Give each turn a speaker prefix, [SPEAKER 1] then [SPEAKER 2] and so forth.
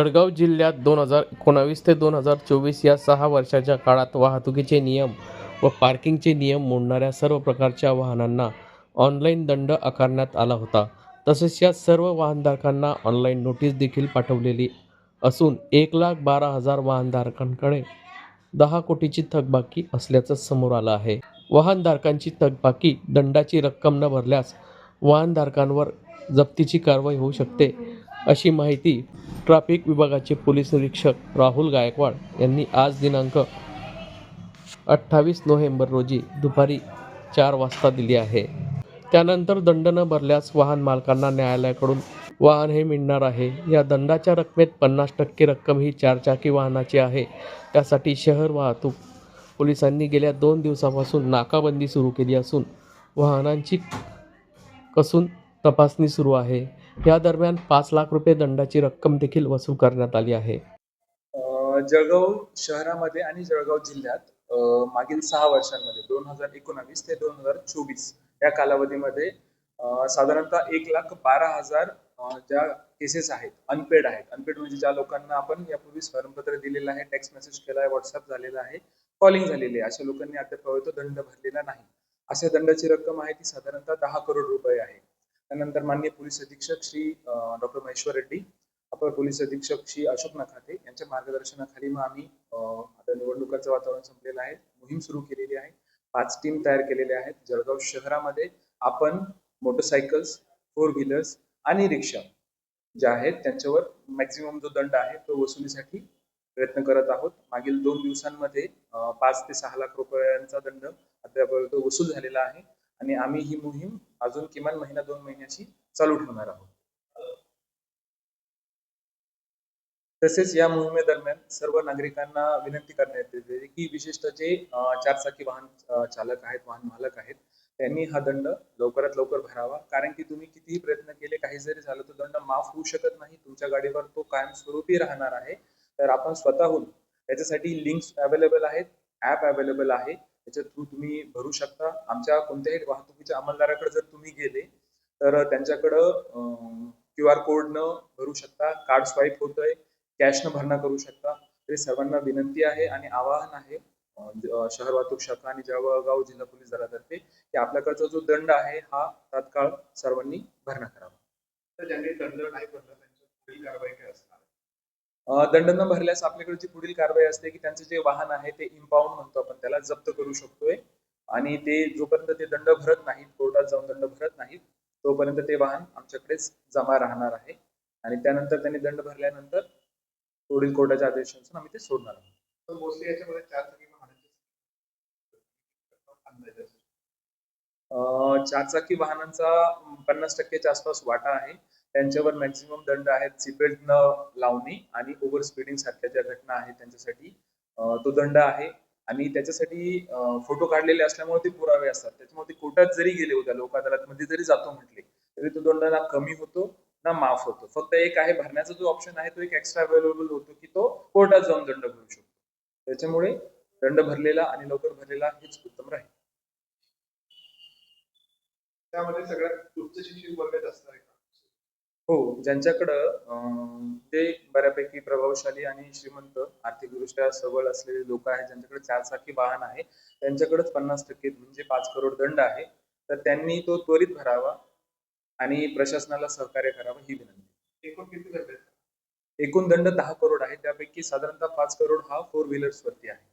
[SPEAKER 1] जळगाव जिल्ह्यात दोन हजार एकोणावीस ते दोन हजार चोवीस या सहा वर्षाच्या काळात वाहतुकीचे नियम व पार्किंगचे नियम मोडणाऱ्या सर्व प्रकारच्या वाहनांना ऑनलाईन दंड आकारण्यात आला होता. तसेच या सर्व वाहनधारकांना ऑनलाईन नोटीस देखील पाठवलेली असून एक लाख बारा हजार वाहनधारकांकडे दहा कोटीची थकबाकी असल्याचं समोर आलं आहे. वाहनधारकांची थकबाकी दंडाची रक्कम न भरल्यास वाहनधारकांवर जप्तीची कारवाई होऊ शकते. अशी माहिती ट्रॅफिक विभागाचे पोलीस निरीक्षक राहुल गायकवाड यांनी आज दिनांक अठ्ठावीस नोव्हेंबर रोजी दुपारी चार वाजता दिली आहे. त्यानंतर दंड न भरल्यास वाहन मालकांना न्यायालयाकडून वाहन हे मिळणार आहे. या दंडाच्या रकमेत पन्नास टक्के रक्कम ही चारचाकी वाहनाची आहे. त्यासाठी शहर वाहतूक पोलिसांनी गेल्या दोन दिवसापासून नाकाबंदी सुरू केली असून वाहनांची कसून तपासणी सुरू आहे. या दरम्यान पाच लाख रुपये दंडाची रक्कम देखील वसूल करण्यात आली आहे.
[SPEAKER 2] जळगाव शहरामध्ये आणि जळगाव जिल्ह्यात मागील सहा वर्षांमध्ये दोन हजार एकोणावीस ते दोन हजार चोवीस या कालावधीमध्ये साधारणतः एक लाख बारा हजार ज्या केसेस आहेत अनपेड आहेत. अनपेड म्हणजे ज्या लोकांना आपण यापूर्वी स्मरणपत्र दिलेलं आहे टेक्स्ट मेसेज केला आहे व्हॉट्सअप झालेला आहे कॉलिंग झालेली आहे. अशा लोकांनी अद्याप दंड भरलेला नाही. अशा दंडाची रक्कम आहे ती साधारणतः दहा करोड रुपये आहे. त्यानंतर माननीय पोलीस अधीक्षक श्री डॉक्टर महेश्वर रेड्डी अपर पोलीस अधीक्षक श्री अशोक नखाते यांच्या मार्गदर्शनाखाली मग आम्ही आता निवडणुकाचं वातावरण संपलेलं आहे. मोहीम सुरू केलेली आहे. पाच टीम तयार केलेल्या आहेत. जळगाव शहरामध्ये आपण मोटरसायकल्स फोर व्हीलर्स आणि रिक्षा ज्या आहेत त्यांच्यावर मॅक्झिमम जो दंड आहे तो वसुलीसाठी प्रयत्न करत आहोत. मागील दोन दिवसांमध्ये पाच ते सहा लाख रुपयांचा दंड अद्यापर्यंत वसूल झालेला आहे आणि आम्ही ही मोहीम अजून किमान महिना दोन महिन्याची चालू ठेवणार आहोत. तसेच या मोहिमेदरम्यान सर्व नागरिकांना विनंती करण्यात येते की विशेषतः जे चारचाकी वाहन चालक आहेत वाहन मालक आहेत त्यांनी हा दंड लवकरात लवकर भरावा. कारण की तुम्ही कितीही प्रयत्न केले काही जरी झालं तर दंड माफ होऊ शकत नाही. तुमच्या गाडीवर तो कायमस्वरूपी राहणार आहे. तर आपण स्वतःहून त्याच्यासाठी लिंक्स अवेलेबल आहेत ॲप अवेलेबल आहे. त्याच्या थ्रू तुम्ही भरू शकता. आमच्या कोणत्याही वाहतुकीच्या अंमलदाराकडे जर तुम्ही गेले तर त्यांच्याकडं क्यू आर कोडनं भरू शकता. कार्ड स्वाईप होतंय. कॅशनं भरणा करू शकता. तरी सर्वांना विनंती आहे आणि आवाहन आहे शहर वाहतूक शाखा आणि जळगाव जिल्हा पोलीस दलातर्फे की आपल्याकडचा जो दंड आहे हा तात्काळ सर्वांनी भरणा करावा.
[SPEAKER 3] तर ज्यांनी दंड नाही भरला त्यांची पुढील कारवाई काय
[SPEAKER 2] असते? दंड न भरल्यास आपल्याकडे जी पुढील कारवाई असते की त्यांचं जे वाहन आहे ते इम्पाऊंड म्हणतो आपण त्याला जप्त करू शकतोय. आणि ते जोपर्यंत ते दंड भरत नाहीत कोर्टात जाऊन दंड भरत नाहीत तोपर्यंत ते वाहन आमच्याकडेच जमा राहणार आहे. आणि त्यानंतर त्यांनी दंड भरल्यानंतर पुढील कोर्टाच्या आदेशानुसार आम्ही ते सोडणार आहोत. चारचाकी वाहनांचा पन्नास टक्क्याच्या आसपास वाटा आहे. त्यांच्यावर मॅक्झिमम दंड आहेत. सीटबेल्ट न लावणे आणि ओव्हर स्पीडिंग सारख्या ज्या घटना आहेत त्यांच्यासाठी तो दंड आहे. आणि त्याच्यासाठी फोटो काढलेले असल्यामुळे ते पुरावे असतात. त्याच्यामुळे ते कोर्टात जरी गेले उद्या लोक अदालतमध्ये जरी जातो म्हटले तरी तो दंड ना कमी होतो ना माफ होतो. फक्त एक आहे भरण्याचा जो ऑप्शन आहे तो एक एक्स्ट्रा अवेलेबल होतो की तो कोर्टात जाऊन दंड भरू शकतो. त्याच्यामुळे दंड भरलेला आणि लवकर भरलेला हेच उत्तम राहील.
[SPEAKER 3] त्यामध्ये सगळ्यात उच्च शिक्षित वर्गात असणार
[SPEAKER 2] हो ज्यांच्याकडं अं, ते बऱ्यापैकी प्रभावशाली आणि श्रीमंत आर्थिकदृष्ट्या सबळ असलेले लोक आहेत ज्यांच्याकडे चारचाकी वाहन आहे त्यांच्याकडेच पन्नास टक्के म्हणजे पाच करोड दंड आहे तर त्यांनी तो त्वरित भरावा आणि प्रशासनाला सहकार्य करावं ही विनंती.
[SPEAKER 3] एकूण किती दंड आहेत?
[SPEAKER 2] एकूण दंड दहा करोड आहे त्यापैकी साधारणतः पाच करोड हा फोर व्हीलर्स वरती आहे.